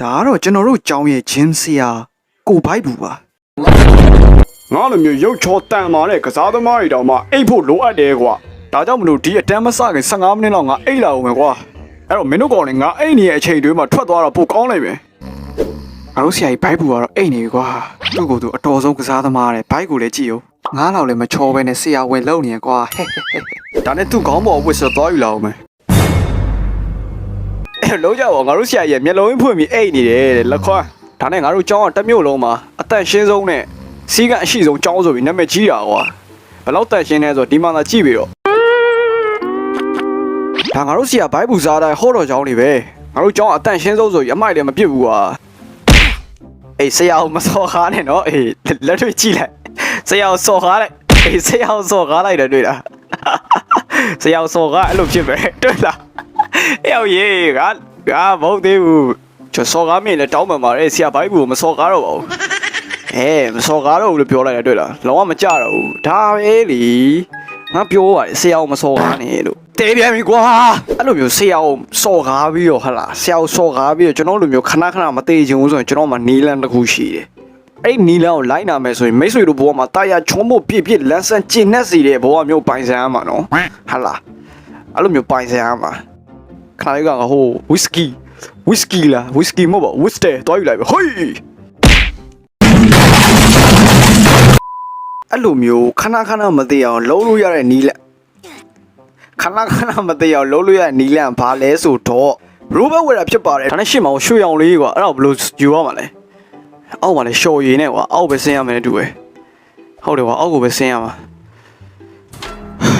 ဒါကတော့ကျွန်တော်တို့ကျောင်းရဲ့ဂျင်းဆရာကိုဘိုက်ဘူးပါငါလိုမျိုးရုပ်ချောတန်မာတဲ့ကစားသမားတွေတောင်မှအိတ်ဖို့လိုအပ်တယ်ကွာဒါကြောင့်မလို့ဒီအတန်းမစခင်15မိနစ်လောက်ငါအိတ်လာအောင်ပဲကွာအဲ့တော့မင်းတို့ကောင်လည်းငါအိတ်နေတဲ့အချိန်တွေမှာထွက်သွားတော့ပိုကောင်းလိုက်ပဲငါတို့ဆရာကြီးဘိုက်ဘူးကတော့အိတ်နေပြီကွာသူ့ကိုယ်သူအတော်ဆုံးကစားသမားတဲ့ဘိုက်ကိုလည်းကြည့်ဦးငါးလောက်လည်းမချောပဲနဲ့ဆရာဝင်လုံနေရကွာဟဲ့ဟဲ့ဟဲ့ဒါနဲ့သူ့ခေါင်းပေါ်ဝစ်ဆိုသွားယူလာအောင်မယ်အဲ့ လုံးကြပါငါတို့ဆရာကြီးမျက်လုံးဖွင့်ပြီးအိတ်နေတယ်တဲ့လက်ခွန်းဒါနဲ့ငါတို့ကျောင်းကတစ်မျိုးလုံးမှာအသက်ရှင်းဆုံးနဲ့စီးကအရှိဆုံးကျောင်းဆိုပြီးနာမည်ကြီးတာကွာဘယ်လောက်တက်ရှင်းလဲဆိုတော့ဒီမှာသာကြည့်ပြီးတော့ဒါငါတို့ဆရာဘိုက်ဘူးစားတိုင်းဟောတော်ကျောင်းနေပဲငါတို့ကျောင်းအတန်ရှင်းဆုံးဆိုပြီးအမိုက်လည်းမပြစ်ဘူးကွာအေးဆရာကိုမစော်ကားနဲ့နော်အေးလက်တွေ့ကြည့်လိုက်ဆရာကိုစော်ကားလိုက်အေးဆရာကိုစော်ကားလိုက်တယ်တွေ့လားဆရာစော်ကအဲ့လိုဖြစ်ပဲတွေ့လား အဲ့ရောက်ရေးကကမဟုတ်သေးဘူးကျွန်တော်စော်ကားမင်းလည်းတောင်းပန်ပါတယ်ဆရာဘိုက်ဘူးမစော်ကားတော့ပါဘူးအဲမစော်ကားတော့ဘူးလို့ပြောလိုက်တယ်တွေ့လားလုံးဝမကြတော့ဘူးဒါပဲလေငါပြောပါတယ်ဆရာကိုမစော်ကားနဲ့လို့တဲပြန်ပြီကွာအဲ့လိုမျိုးဆရာကိုစော်ကားပြီးတော့ဟလာဆရာကိုစော်ကားပြီးတော့ကျွန်တော်လိုမျိုးခဏခဏမသေးချင်ဘူးဆိုရင်ကျွန်တော်မှနီလန်တစ်ခုရှိတယ်အဲ့ဒီနီလန်ကိုလိုက်နာမယ်ဆိုရင်မိတ်ဆွေတို့ဘဝမှာတာယာချုံးဖို့ပြည့်ပြည့်လန်းဆန်းကျင့်နှက်စီတဲ့ဘဝမျိုးပိုင်ဆိုင်ရမှာနော်ဟာလားအဲ့လိုမျိုးပိုင်ဆိုင်ရမှာ ခဏလေးကငါဟိုဝီစကီဝီစကီလားဝီစကီမဟုတ်ပါဝီစတဲတွားယူလိုက်ပဲဟေးအဲ့လိုမျိုးခဏခဏမသိအောင်လုံးလို့ရတဲ့နီလန်ခဏခဏမသိအောင်လုံးလို့ရတဲ့နီလန်ဘာလဲဆိုတော့ရိုဘတ်ဝယ်တာဖြစ်ပါတယ်ဒါနဲ့ရှင်းမအောင်ရွှေအောင်လေးကွာအဲ့တော့ဘယ်လိုယူရမှာလဲအောက်မှာလည်းရှော်ရည်နဲ့ကွာအောက်ပဲဆင်းရမယ်နဲ့တူပဲဟုတ်တယ်ကွာအောက်ကိုပဲဆင်းရမှာ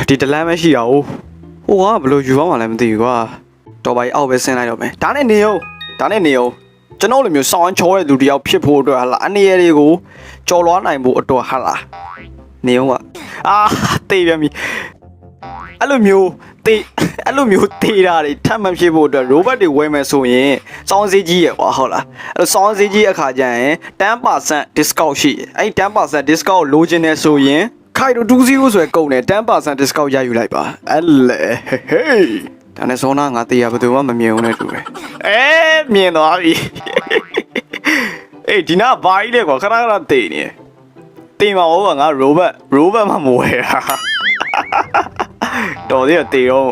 ဒီတလမ်းပဲရှိတာ哦ဟိုကဘယ်လိုယူအောင်မလဲမသိဘူးကွာ တော်ပါကြီးအောက်ပဲဆင်းလိုက်တော့မယ်ဒါနဲ့နေအောင်ဒါနဲ့နေအောင်ကျွန်တော်လိုမျိုးစောင်းချောတဲ့လူတစ်ယောက်ဖြစ်ဖို့အတွက်ဟာလာအနေရတွေကိုကြော်လွားနိုင်ဖို့အတွက်ဟာလာနေအောင်ကအာတေးပြန်ပြီအဲ့လိုမျိုးတေးအဲ့လိုမျိုးတေးတာတွေထပ်မဖြစ်ဖို့အတွက် robot တွေဝယ်မယ်ဆိုရင်စောင်းစည်းကြီးရကွာဟုတ်လားအဲ့လိုစောင်းစည်းကြီးအခါကျရင်10% discount ရှိတယ်အဲ့ဒီ10% discount ကိုလိုချင်တယ်ဆိုရင်ခိုင်တို20ဆိုရယ်ကုန်တယ်10% discount ရယူလိုက်ပါအဲ့လေဟေး ဒါနဲ့ဇောနာငါတေးရဘယ်သူမှမမြင်ဘူးနဲ့တူတယ်အဲမြင်သွားပြီအေးဒီနာဘာကြီးလဲကွာခဏခဏတေးနေတယ်တေးမှာဟောကငါ robot robot မှမဝယ်တာတော်သေးတယ်တေတော့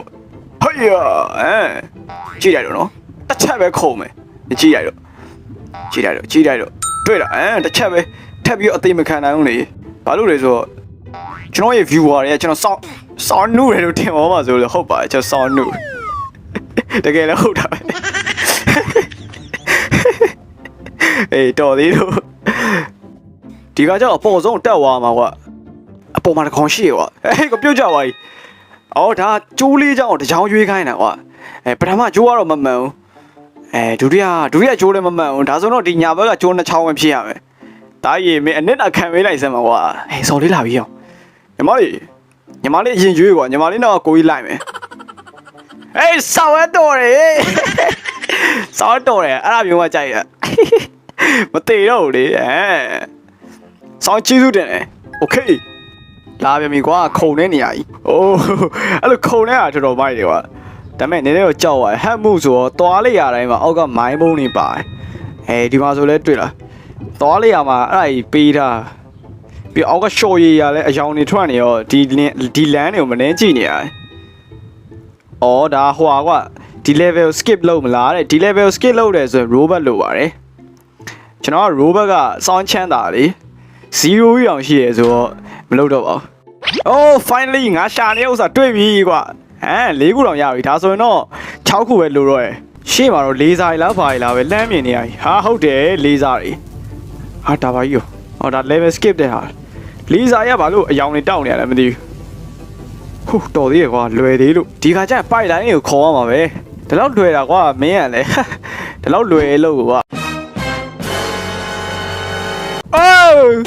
ဟေးရအဲကြည့်လိုက်တော့နော်တစ်ချက်ပဲခုံမယ်ကြည့်လိုက်တော့ကြည့်လိုက်တော့ကြည့်လိုက်တော့တွေ့လားအဲတစ်ချက်ပဲထပ်ပြီးတော့အသိမခံနိုင်ဘူးလေဘာလို့လဲဆိုတော့ကျွန်တော်ရဲ့ viewer တွေကကျွန်တော်စောင်းစောင်းနုတယ်လို့ထင်ပါမှာဆိုလို့ဟုတ်ပါတယ်ကျွန်တော်စောင်းနု တကယ်လည်းဟုတ်တာပဲအေးတော်သေးလို့ဒီကကြောင့်အပေါ်ဆုံးတက်သွားမှာကွာအပေါ်မှာတစ်ခေါင်းရှိရကွာအေးကပြုတ်ကြပါ යි အော်ဒါကျိုးလေးကြောင့်တကြောင်ရွေးခိုင်းတာကွာအဲပထမကျိုးကတော့မမှန်ဘူးအဲဒုတိယဒုတိယကျိုးလည်းမမှန်ဘူးဒါဆိုတော့ဒီညာဘက်ကကျိုးနှစ်ချောင်းပဲဖြစ်ရမယ်တားရီမင်းအနစ်အခံမေးလိုက်စမ်းပါကွာဟဲ့စော်လေးလာပြီရောညီမလေးညီမလေးအရင်ရွေးကွာညီမလေးတော့ကိုကြီးလိုက်မယ် အေးဆောက်ရတော်တယ်ဆောက်တော်တယ်အဲ့ဒါမျိုးမှကြိုက်ရမတေတော့ဘူးလေအဲဆောင်းချီးစုတင်တယ်โอเค လာပြန်ပြီကွာခုံတဲ့နေရာကြီး။အိုးအဲ့လိုခုံတဲ့ဟာတော်တော်မိုက်တယ်ကွာ။ဒါပေမဲ့နည်းနည်းတော့ကြောက်သွားတယ်။ဟက်မှုဆိုတော့သွားလိုက်ရတိုင်းမှာအောက်ကမိုင်းမုံနေပါတယ်။အဲဒီမှာဆိုလဲတွေ့လား။သွားလိုက်ရမှာအဲ့ဒါကြီးပေးထား။ပြီးအောက်ကရှော်ရည်ရလဲအယောင်နေထွက်နေရောဒီလင်းဒီလမ်းတွေကိုမနှင်းကြည့်နေရတယ်။ အော်ဒါဟိုကွာဒီ level skip လုပ်မလားတဲ့ဒီ level skip လုပ်တယ်ဆိုရင် robot လုပ်ပါတယ်။ကျွန်တော်က robot ကစောင်းချမ်းတာလေ0ကြီးအောင်ရှိရဆိုတော့မလုပ်တော့ပါဘူး။ Oh finally ငါရှာနေတဲ့ဥစ္စာတွေ့ပြီကွာဟမ်၄ခုတော့ရပြီဒါဆိုရင်တော့6ခုပဲလိုတော့ရယ်ရှေ့မှာတော့လေးစားရီလားဘာရီလားပဲလမ်းမြင်နေရပြီဟာဟုတ်တယ်လေးစားရီဟာဒါပါကြီးရောဟောဒါ level skip တဲ့ဟာလေးစားရဘာလို့အယောင်နေတောက်နေရလဲမသိဘူး ဟူတော်သေးရကွာလွယ်သေးလို့ဒီခါကျရင်ပိုက်လိုင်းကိုခေါ်ရမှာပဲဒီလောက်လွယ်တာကွာမင်းရလဲဒီလောက်လွယ်လို့ကွာအိုး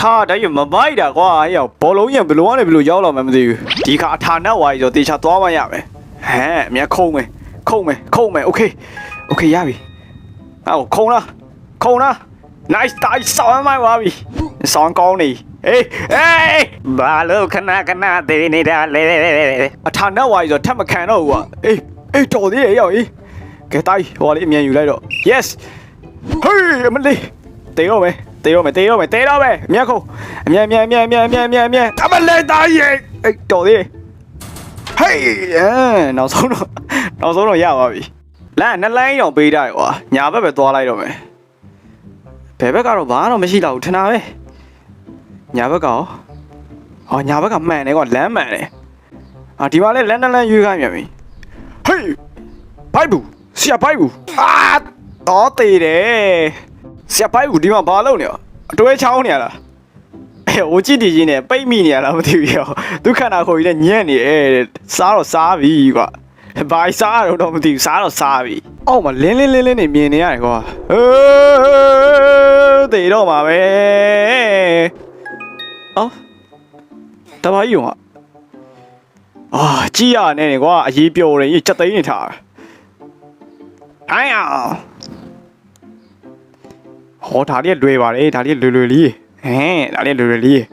ဟာဒါရမမိုက်တာကွာဟဲ့ရောက်ဘောလုံးရင်ဘယ်လိုကနေဘယ်လိုရောက်လာမှမသိဘူးဒီခါအထာနဲ့ဝါရီဆိုတေချာသွားမှရမယ်ဟမ်အမြတ်ခုံမယ်ခုံမယ်ခုံမယ်โอเคโอเคရပြီဟောခုံလားခုံလား nice တိုင်းဆောင်းမိုင်းပါပြီ ဆောင်းကောင်းနေဟေးဟေးဘာလို့ခဏခဏသေးနေတာလဲအထာနဲ့ဝါရီဆိုထပ်မခံတော့ဘူးကွာအေးအေးတော်သေးရဲ့ရောက်အေးကဲတိုင်းဟိုလေးအမြန်ယူလိုက်တော့ yes ဟေးအမလေးတေတော့မယ်တေတော့မယ်တေတော့မယ်တေတော့မယ်အမြတ်ခုံအမြတ်အမြတ်အမြတ်အမြတ်အမြတ်အမြတ်အမြတ်အမလေးသားရဲ့အေးတော်သေးဟေးအဲနောက်ဆုံးတော့နောက်ဆုံးတော့ရပါပြီလမ်းနှစ်လိုင်းတော့ပေးထားရကွာညာဘက်ပဲသွားလိုက်တော့မယ်ဘယ်ဘက်ကတော့ဘာမှမရှိတော့ဘူးထင်တာပဲ ညာဘက်ကရောဟောညာဘက်ကမှန်တယ်ကွာလမ်းမှန်တယ်အာဒီမှာလဲလမ်းတစ်လမ်းရွေးခိုင်းပြန်ပြီဟေးဘိုက်ဘူးဆရာဘိုက်ဘူးအာတော့သေးတယ်ဆရာဘိုက်ဘူးဒီမှာဘာလုပ်နေရောအတွဲချောင်းနေရလားအဲဟိုကြည့်တည်ကြီးနဲ့ပိတ်မိနေရလားမသိဘူးရောဒုက္ခနာခေါ်ကြီးနဲ့ညံ့နေအဲစားတော့စားပြီကွာဘာစားတော့တော့မသိဘူးစားတော့စားပြီအောက်မှာလင်းလင်းလင်းလင်းနေမြင်နေရတယ်ကွာဟေးတေတော့မှာပဲ အော်တပါကြီးရောအာကြည့်ရနဲ့နေကွာအရေးပြော်တယ်ကြီးချက်သိမ်းနေထားအိုင်အောင်ဟောဒါလေးလွယ်ပါတယ်ဒါလေးလွယ်လွယ်လေးဟမ်ဒါလေးလွယ်လွယ်လေး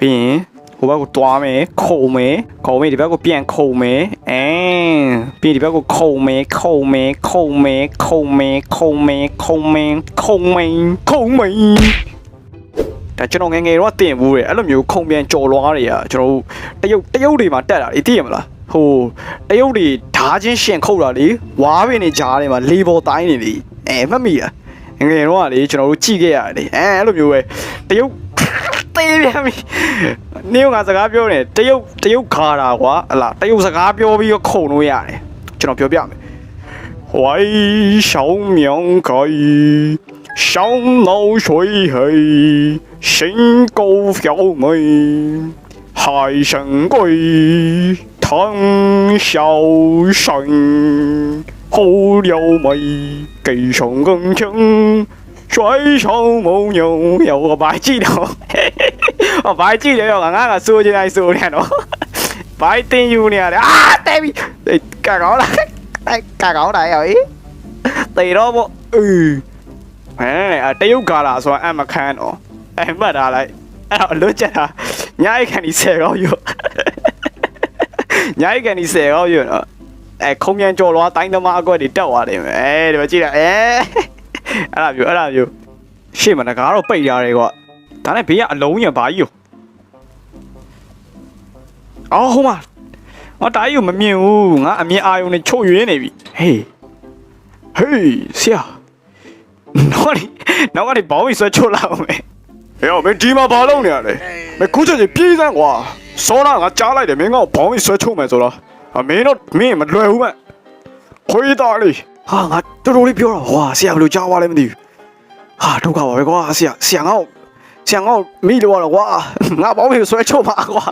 ပြီးရင်ဟိုဘက်ကိုတွားမယ်ခုံမယ်ခုံမယ်ဒီဘက်ကိုပြန်ခုံမယ်အင်းပြီးရင်ဒီဘက်ကိုခုံမယ်ခုံမယ်ခုံမယ်ခုံမယ်ခုံမယ်ခုံမယ်ခုံမယ်ခုံမယ်ဒါ ကျွန်တော်ငယ်ငယ်တော့တင်ဘူးတယ်အဲ့လိုမျိုးခုံပြန်ကြော်လွားတွေကကျွန်တော်တို့တရုတ်တရုတ်တွေမှာတက်တာလေသိရမလားဟိုတရုတ်တွေဓာချင်းရှင်ခုတ်တာလေဝါးပင်တွေကြားထဲမှာလေပေါ်တိုင်းနေလေအဲမှတ်မိလားငယ်ငယ်တော့ကလေကျွန်တော်တို့ကြည့်ခဲ့ရတယ်လေအဲအဲ့လိုမျိုးပဲတရုတ်သေးပြန်ပြီနေကစကားပြောနေတရုတ်တရုတ်ခါတာကွာဟလာတရုတ်စကားပြောပြီးတော့ခုံလို့ရတယ်ကျွန်တော်ပြောပြမယ်ဝိုင်းရှောင်းမြောင်းကိုရှောင်း sống lâu suy hì sinh câu phiếu mây hải sân quy thân sau sân hô điều mây kỳ sống gần chân xoáy sau mô nhiều hiểu có bài chi đâu ở bài chi đấy là ngang là xưa trên ai xưa nè đó bài tin yêu nè à tem cả gõ lại cả gõ lại ấy ừ 噃，嗯。အဲအဲတရုတ်ကာလာဆိုတာအမခန်းတော့အဲမှတ်ထားလိုက်အဲ့တော့အလွတ်ချက်တာညာအိတ်ကန်ဒီ10ကောင်းယူညာအိတ်ကန်ဒီ10ကောင်းယူတော့အဲခုံမြန်ကြော်လွားတိုင်းသမားအကွက်တွေတက်သွားတယ်မယ်အဲဒီမှာကြည့်လိုက်အဲအဲ့ဒါမျိုးအဲ့ဒါမျိုးရှေ့မှာငကားတော့ပိတ်ရတယ်ကွာဒါနဲ့ဘေးကအလုံးရဘာကြီးရောအော်ဟိုမှာငါတားကြီးကိုမမြင်ဘူးငါအမြင်အာယုံနဲ့ချုပ်ရွေးနေပြီဟေးဟေးဆရာ နောက်ကနေနောက်ကနေဘောင်းပြီးဆွဲချိုးလာအောင်မယ်ဟဲ့မင်းဒီမှာဘာလုပ်နေရလဲမင်းခုချက်ချင်းပြေးစမ်းကွာစောနာငါကြားလိုက်တယ်မင်းကဘောင်းပြီးဆွဲချိုးမယ်ဆိုတော့အမင်းတော့မင်းမလွယ်ဘူးမဲ့ခွေးသားလေးဟာငါတော်တော်လေးပြောတော့ဟွာဆရာဘယ်လိုကြားသွားလဲမသိဘူးဟာဒုက္ခပါပဲကွာဆရာဆရာငါ့ကိုဆရာငါ့ကိုမိလို့ရတော့ကွာငါဘောင်းပြီးဆွဲချိုးပါကွာ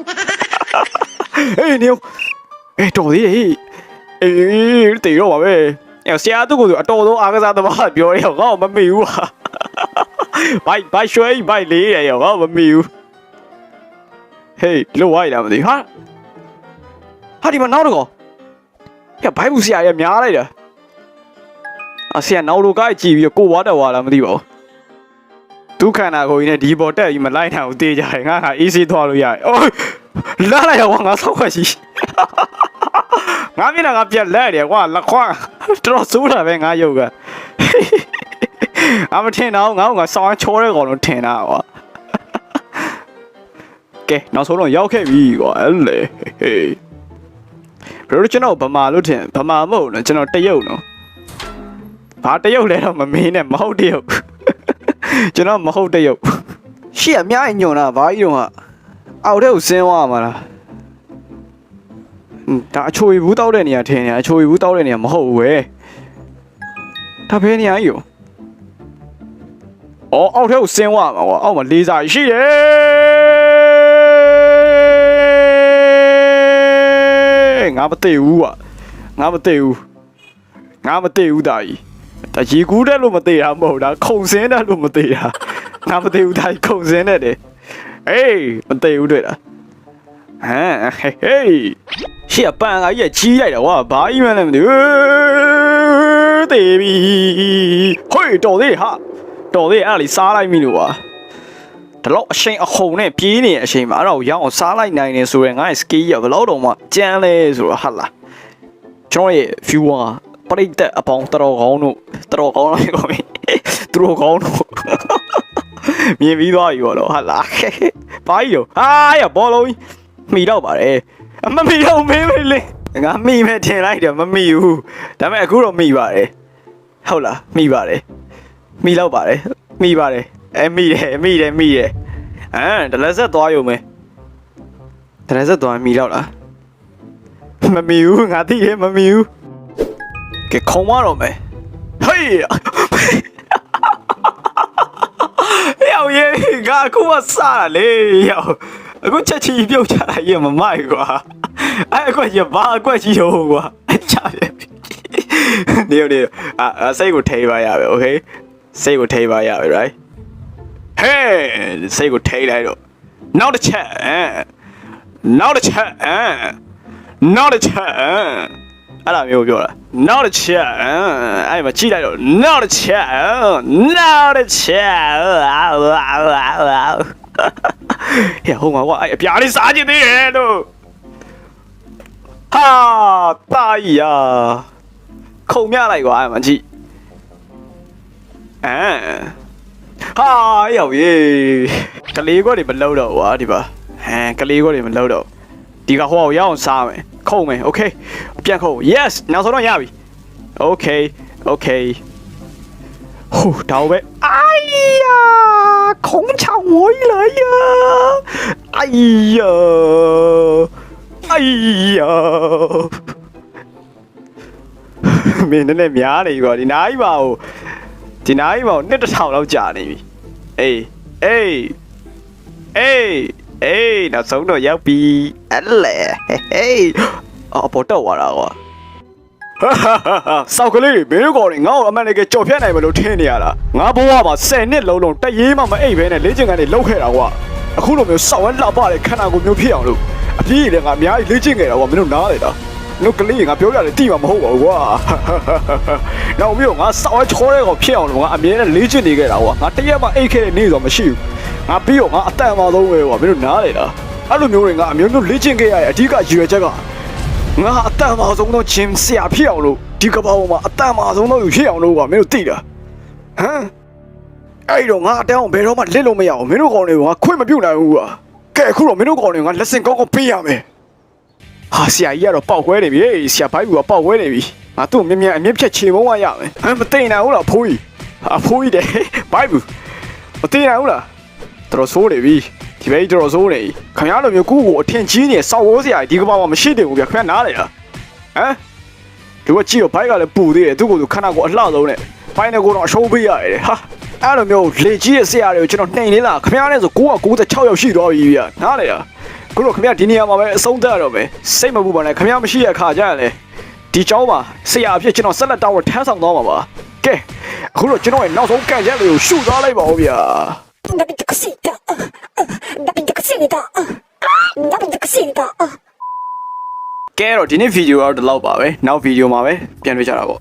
ဟေးနေအေးတော်သေးဟေးအေးတေတော့ပါပဲ။ ဆရာသူ့ကိုအတော်ဆုံးအားကစားသမားပြောရတော့ငါ့ကိုမမေဘူးဟာ။ဘိုက်ဘိုက်ရွှဲဘိုက်လေးရရောငါ့ကိုမမေဘူး။ဟေးလို့ဝိုက်လာမသိဟာ။ဟာဒီမှာနောက်တော့။ဟဲ့ဘိုက်ဘူးဆရာရများလိုက်တာ။အဆရာနောက်လိုကားကြည့်ပြီးကိုဝါတက်ဝါလာမသိပါဘူး။ဒုက္ခနာကိုကြီးနဲ့ဒီပေါ်တက်ပြီးမလိုက်နိုင်ဘူးတေးကြတယ်ငါကအေးဆေးသွားလို့ရတယ်။အိုးလာလိုက်ရောငါဆောက်ခွက်ရှိ။ ငါမျက်နှာကပြက်လက်တယ်ကွာလက်ခွာတော်တော်စိုးတာပဲငါရုပ်ကအမထင်တော့ငါ့ကစောင်းချောတဲ့ကောင်လို့ထင်တာကွာကဲနောက်ဆုံးတော့ရောက်ခဲ့ပြီကွာအဲ့လေဟေးဘယ်လိုကျွန်တော်ဗမာလို့ထင်ဗမာမဟုတ်နော်ကျွန်တော်တရုတ်နော်ဘာတရုတ်လဲတော့မမင်းနဲ့မဟုတ်တရုတ်ကျွန်တော်မဟုတ်တရုတ်ရှေ့အများကြီးညွန်တာဘာကြီးတော့ဟာအောက်ထဲကိုဆင်းသွားမှာလား ဒါအချိုရီဘူးတောက်တဲ့နေရာထင်နေအချိုရီဘူးတောက်တဲ့နေရာမဟုတ်ဘူးပဲဒါဘယ်နေရာကြီးရောအော်အောက်ထဲကိုဆင်းသွားမှာကွာအောက်မှာလေးစားရှိတယ်ငါမသိဘူးကွာငါမသိဘူးငါမသိဘူးဒါကြီးဒါရေကူးတဲ့လို့မသိတာမဟုတ်ဒါခုံစင်းတဲ့လို့မသိတာငါမသိဘူးဒါကြီးခုံစင်းတဲ့တယ်ဟေးမသိဘူးတွေ့လား ဟမ်ဟေးဟေးရှေ့ကပန်ကကြီးကကြီးလိုက်တာကွာဘာကြီးမှလည်းမသိဘူးတေးပြီဟေးတော်သေးဟာတော်သေးအဲ့ဒါလေးစားလိုက်ပြီလို့ကွာဒီလောက်အရှိန်အဟုန်နဲ့ပြေးနေတဲ့အချိန်မှာအဲ့ဒါကိုရအောင်စားလိုက်နိုင်နေဆိုရင်ငါ့ရဲ့ skill ရဘယ်လောက်တော့မှကျန်းလဲဆိုတော့ဟာလားကျွန်တော်ရဲ့ viewer ပရိသတ်အပေါင်းတော်တော်ကောင်းတို့တော်တော်ကောင်းလိုက်ပါပြီသူတို့ကောင်းတော့မြင်ပြီးသွားပြီဘောတော့ဟာလားဘာကြီးရောဟာရဘောလုံးကြီး မိတော့ပါတယ်အမမိတော့မင်းမလေးငါမိမဲ့ထင်လိုက်တယ်မမိဘူးဒါပေမဲ့အခုတော့မိပါတယ်ဟုတ်လားမိပါတယ်မိတော့ပါတယ်မိပါတယ်အဲမိတယ်မိတယ်မိတယ်ဟမ်ဒလက်ဆက်သွားရုံပဲဒလက်ဆက်သွားမိတော့လားမမိဘူးငါသိတယ်မမိဘူးကဲခုံမတော့မယ်ဟေးရောက်ရေးငါအခုမှစတာလေရောက် အခုချက်ချီပြုတ်ချတာရေမမိုက်ကွာအဲ့အကွက်ရဘာအကွက်ကြီးရောကွာအချပြနေနေအာအာစိတ်ကိုထိပါရပဲโอเคစိတ်ကိုထိပါရပဲ right ဟဲ့စိတ်ကိုထိလိုက်တော့နောက်တစ်ချက်အဲနောက်တစ်ချက်အဲနောက်တစ်ချက်အဲအဲ့ဒါမျိုးပြောတာနောက်တစ်ချက်အဲအဲ့မှာကြည့်လိုက်တော့နောက်တစ်ချက်နောက်တစ်ချက် ဟဲ့ဟိုမှာကွာအဲ့အပြားလေးစားချင်သေးတယ်လို့ဟာတာကြီးယာခုံမြလိုက်ကွာအဲ့မှာကြည့်အဲ ဟာရောက်ရေကလေးခွက်တွေမလောက်တော့ဘူးဟာဒီပါဟမ်ကလေးခွက်တွေမလောက်တော့ဒီကဟိုအောင်ရအောင်စားမယ်ခုံမယ်โอเคပြန်ခုံ yes နောက်ဆုံးတော့ရပြီโอ ဟိုဒါပဲအိုင်ယာခုံချောင်းဝိုင်းလာယာအိုင်ယာအိုင်ယာမင်းနည်းနည်းများနေပြီကွာဒီနားကြီးပါဟိုဒီနားကြီးပါဟိုနှစ်တစ်ထောင်လောက်ကြာနေပြီအေးအေးအေးအေးနောက်ဆုံးတော့ရောက်ပြီအဲ့လေဟေးအော်ပေါ်တော့သွားတာကွာ စောက်ကလေးတွေမင်းတို့ကောင်တွေငါ့ကိုအမှန်တကယ်ကြော်ဖြတ်နိုင်မလို့ထင်နေရတာငါဘဝမှာ10နှစ်လုံးလုံးတရေးမှမအိပ်ဘဲနဲ့လေ့ကျင့်ခန်းတွေလုပ်ခဲ့တာကွာအခုလိုမျိုးစောက်ဝဲလှပတဲ့ခန္ဓာကိုယ်မျိုးဖြစ်အောင်လို့အပြည့်လည်းငါအများကြီးလေ့ကျင့်ခဲ့တာကွာမင်းတို့နားလေတာနုကလေးငါပြောရတယ်တိမှာမဟုတ်ပါဘူးကွာနောက်မျိုးငါစောက်ဝဲချောတဲ့ကောင်ဖြစ်အောင်လို့ငါအမြဲတမ်းလေ့ကျင့်နေခဲ့တာကွာငါတရက်မှအိတ်ခဲ့တဲ့နေ့ဆိုမရှိဘူးငါပြီးတော့ငါအတန်ပါဆုံးပဲကွာမင်းတို့နားလေတာအဲ့လိုမျိုးတွေငါအမျိုးမျိုးလေ့ကျင့်ခဲ့ရတဲ့အဓိကရည်ရွယ်ချက်က ငါအတန်ပါဆုံးသောဂျင်ဆရာဖြစ်အောင်လို့ဒီကဘာပေါ်မှာအတန်ပါဆုံးသောလူဖြစ်အောင်လို့ကွာမင်းတို့သိတာဟမ်အဲ့တော့ငါအတန်းအောင်ဘယ်တော့မှလစ်လို့မရအောင်မင်းတို့ကောင်တွေကိုငါခွင့်မပြုနိုင်ဘူးကွာကဲအခုတော့မင်းတို့ကောင်တွေကိုငါလက်စင်ကောင်းကောင်းပေးရမယ်ဟာဆရာကြီးကတော့ပေါက်ခွဲနေပြီဟေးဆရာဘိုက်ဘူးကပေါက်ခွဲနေပြီငါသူ့ကိုမြင်မြင်အမြင့်ဖြတ်ချေမုန်းရရမယ်ဟမ်မသိနိုင်ဘူးလားအဖိုးကြီးအဖိုးကြီးတယ်ဘိုက်ဘူးမသိနိုင်ဘူးလားတော်တော်ဆိုးနေပြီ ဒီဘေးတော်တော်ဆိုးနေပြီခင်ဗျားလိုမျိုးကိုယ့်ကိုအထင်ကြီးနေစောက်ဝိုးဆရာကြီးဒီကဘာမှမရှိတယ်ဘူးဗျခင်ဗျားနားလေလားဟမ်ဒီကကြည့်တော့ဘိုက်ကလည်းပူသေးတယ်သူ့ကိုယ်သူခဏကိုအလှဆုံးနဲ့ဘိုက်နဲ့ကိုတော့အရှုံးပေးရတယ်ဟာအဲ့လိုမျိုးလေကြီးရဲ့ဆရာတွေကိုကျွန်တော်နှိမ်နေလားခင်ဗျားနဲ့ဆို996ရောက်ရှိသွားပြီဗျနားလေလား ခုတော့ခင်ဗျာဒီနေရာမှာပဲအဆုံးသတ်ရတော့မယ်စိတ်မပူပါနဲ့ခင်ဗျာမရှိရခါကြရလေဒီเจ้าမှာဆရာအဖြစ်ကျွန်တော်ဆက်လက်တောင်းဝထမ်းဆောင်သွားမှာပါကဲအခုတော့ကျွန်တော်ရဲ့နောက်ဆုံးကန်ရက်လေးကိုရှုသွားလိုက်ပါဦးဗျာ 나빈도 kusita 나빈도 kusita 나빈도 kusita ကဲတော့ဒီနေ့ဗီဒီယိုကတော့ဒီလောက်ပါပဲနောက်ဗီဒီယိုမှာပဲပြန်တွေ့ကြတာပေါ့